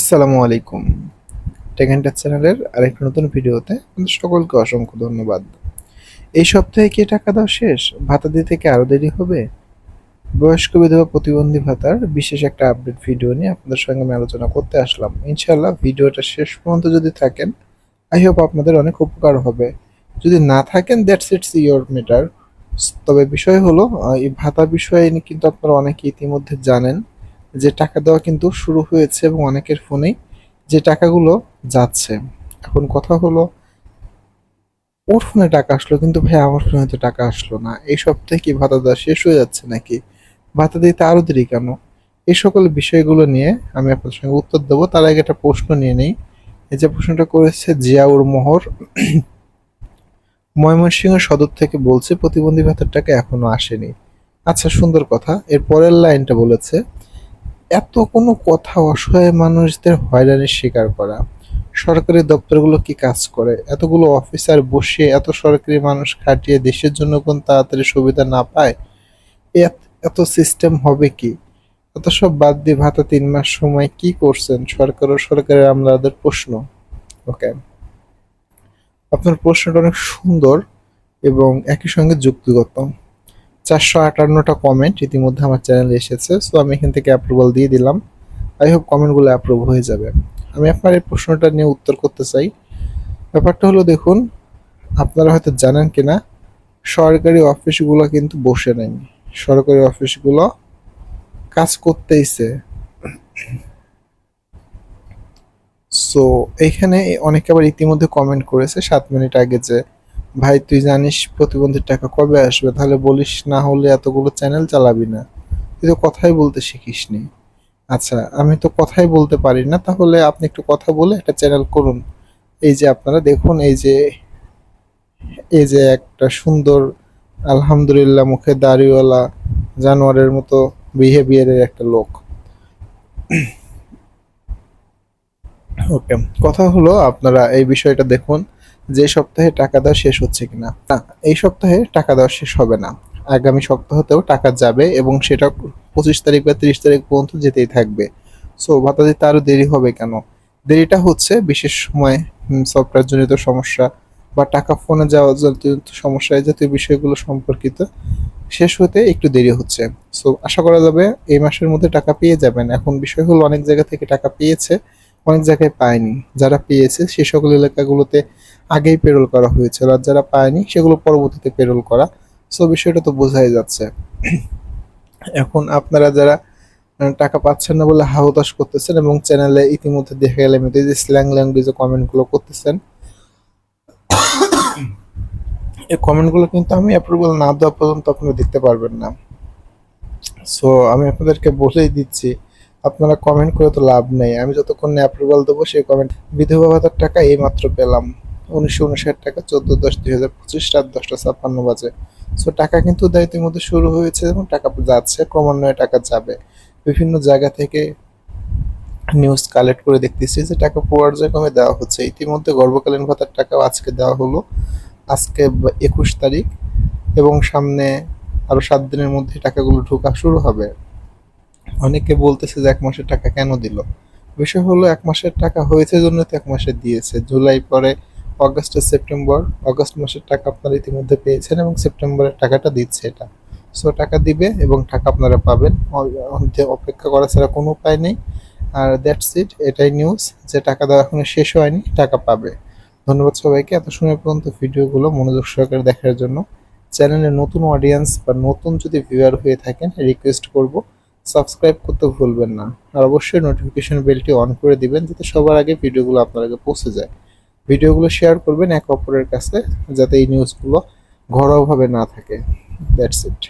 আসসালামু আলাইকুম। টেকেন্টার চ্যানেলের আরেকটা নতুন ভিডিওতে সকলকে অসংখ্য ধন্যবাদ। এই সপ্তাহে কি টাকা দেওয়া শেষ? ভাতা দিতে কি আরও দেরি হবে? বয়স্ক বিধবা প্রতিবন্ধী ভাতার বিশেষ একটা আপডেট ভিডিও নিয়ে আপনাদের সঙ্গে আমি আলোচনা করতে আসলাম। ইনশাল্লাহ ভিডিওটা শেষ পর্যন্ত যদি থাকেন আই হোপ আপনাদের অনেক উপকার হবে। যদি না থাকেন দ্যাটস ইটস ইয়োর মেটার তবে বিষয় হলো এই ভাতা বিষয়ে কিন্তু আপনারা অনেকে ইতিমধ্যে জানেন। যে টাকা দেওয়া কিন্তু শুরু হয়েছে এবং অনেকের ফোনেই যে টাকাগুলো যাচ্ছে। এখন কথা হলো, ওর ফোনে টাকা আসলো, কিন্তু ভাই আমার ফোনে তো টাকা আসলো না। এই সপ্তাহে কি ভাতা দেওয়া শেষ হয়ে যাচ্ছে নাকি? ভাতা দিতে আরও দেরি কেন? এই সকল বিষয়গুলো নিয়ে আমি আপনার সঙ্গে উত্তর দেবো। তার আগে একটা প্রশ্ন নিয়ে নেই। এই যে প্রশ্নটা করেছে জিয়াউর মোহর, ময়মনসিংহ সদর থেকে বলছে, প্রতিবন্ধী ভাতার টাকা এখনও আসেনি। আচ্ছা সুন্দর কথা। এর পরের লাইনটা বলেছে এত কোনো কথা অসহায় মানুষদের হয়রানির শিকার করা। সরকারি দপ্তরগুলো কি কাজ করে? এতগুলো অফিসার বসে এত সরকারি মানুষ খাটিয়ে দেশের জন্য কোন তাড়াতাড়ি সুবিধা না পায়? এত- এত সিস্টেম হবে কি? এত সব বাদ দিয়ে ভাতা তিন মাস সময় কি করছেন? সরকার ও সরকারের আমলাদের প্রশ্ন। ওকে। আপনার প্রশ্নটা অনেক সুন্দর এবং একই সঙ্গে যুক্তিগত। চারশো আটান্নটা কমেন্ট ইতিমধ্যে আমার চ্যানেলে এসেছে সো আমি এখান থেকে অ্যাপ্রুভাল দিয়ে দিলাম। আই হোপ কমেন্টগুলো অ্যাপ্রুভ হয়ে যাবে। আমি আপনার এই প্রশ্নটা নিয়ে উত্তর করতে চাই। ব্যাপারটা হলো দেখুন, আপনারা হয়তো জানেন কিনা, সরকারি অফিসগুলো কিন্তু বসে নেই। সরকারি অফিসগুলো কাজ করতেইছে। সো এইখানে অনেকে আবার ইতিমধ্যে কমেন্ট করেছে, সাত মিনিট আগে যে ভাই, তুই জানিস প্রতিবন্ধীর টাকা কবে আসবে? তাহলে বলিস না হলে এতগুলো চ্যানেল চালাবি না। তুই তো কথাই বলতে শিখিসনি। আচ্ছা আমি তো কথাই বলতে পারি না, তাহলে আপনি একটু কথা বলে একটা চ্যানেল করুন। এই যে আপনারা দেখুন, এই যে এই যে একটা সুন্দর, আলহামদুলিল্লাহ মুখে দাড়িওয়ালা জানোয়ারের মতো বিহেভিয়ারের একটা লোক। ওকে কথা হলো আপনারা এই বিষয়টা দেখুন। যে সপ্তাহে টাকা দেওয়া শেষ হচ্ছে কিনা। না, এই সপ্তাহে টাকা দেওয়া শেষ হবে না। আগামী সপ্তাহতেও টাকা যাবে এবং সেটা পঁচিশ তারিখ বা তিরিশ তারিখ পর্যন্ত যেতেই থাকবে। সো, ভাতা দিতে আরও দেরি হবে কেন? দেরিটা হচ্ছে বিশেষ সময় সফটওয়্যার জনিত সমস্যা বা টাকা ফোনে যাওয়া জনিত সমস্যা জাতীয় বিষয়গুলো সম্পর্কিত শেষ হতে একটু দেরি হচ্ছে। সো, আশা করা যাবে এই মাসের মধ্যে টাকা পেয়ে যাবেন। এখন বিষয় হলো অনেক জায়গা থেকে টাকা পেয়েছে, অনেক জায়গায় পায়নি। যারা পেয়েছে, সে সকল এলাকাগুলোতে আগেই পেরোল করা হয়েছিল আর যারা পায়নি সেগুলো পরবর্তীতে পেরোল করা। সো বিষয়টা তো বোঝাই যাচ্ছে। এখন আপনারা যারা টাকা পাচ্ছেন না বলে হাহুতাশ করতেছেন এবং চ্যানেলে ইতিমধ্যে দেখা গেলে আমি যে স্ল্যাং ল্যাঙ্গুয়েজে কমেন্টগুলো করতেছেন, এই কমেন্টগুলো কিন্তু আমি অ্যাপ্রুভাল না দেওয়া পর্যন্ত আপনারা দেখতে পারবেন না। সো আমি আপনাদেরকে বলেই দিচ্ছি, আপনারা কমেন্ট করে তো লাভ নেই। আমি যতক্ষণ অ্যাপ্রুভাল দেবো, সেই কমেন্ট বিধবা ভাতার টাকা এই মাত্র পেলাম। উনিশশো উনষাট টাকা, চোদ্দ দশ দুই হাজার পঁচিশ, রাত দশটা ছাপ্পান্ন বাজে। সো টাকা কিন্তু দায়িত্বের মধ্যে শুরু হয়েছে এবং টাকা যাচ্ছে, ক্রমান্বয়ে টাকা যাবে। বিভিন্ন জায়গা থেকে নিউজ কালেক্ট করে দেখতেছি যে টাকা পর্যায়ক্রমে দেওয়া হচ্ছে। ইতিমধ্যে গর্ভকালীন ভাতার টাকাও আজকে দেওয়া হলো। আজকে একুশ তারিখ এবং সামনে আরও সাত দিনের মধ্যে টাকাগুলো ঢোকা শুরু হবে। অনেকে বলতেছে যে এক মাসের টাকা কেন দিল? বিষয় হলো, এক মাসের টাকা হয়েছে জন্য তো এক মাসে দিয়েছে। জুলাই পরে অগস্ট সেপ্টেম্বর, অগস্ট মাসের টাকা আপনারা ইতিমধ্যে পেয়েছেন এবং সেপ্টেম্বরের টাকাটা দিচ্ছে এটা। সো টাকা দিবে এবং টাকা আপনারা পাবেন। অপেক্ষা করা ছাড়া কোনো উপায় নেই। আর দ্যাটস ইট এটাই নিউজ যে টাকা দেওয়া এখনও শেষ হয়নি, টাকা পাবে। ধন্যবাদ সবাইকে এত সময় পর্যন্ত ভিডিওগুলো মনোযোগ সহকারে দেখার জন্য। চ্যানেলে নতুন অডিয়েন্স বা নতুন যদি ভিউয়ার হয়ে থাকেন রিকোয়েস্ট করব। সাবস্ক্রাইব করতে ভুলবেন না। আর অবশ্যই নোটিফিকেশন বেলটি অন করে দিবেন, যাতে সবার আগে ভিডিওগুলো আপনার আগে পৌঁছে যায়। ভিডিওগুলো শেয়ার করবেন এক অপরের কাছে যাতে এই নিউজগুলো ঘরোয়াভাবে না থাকে। That's it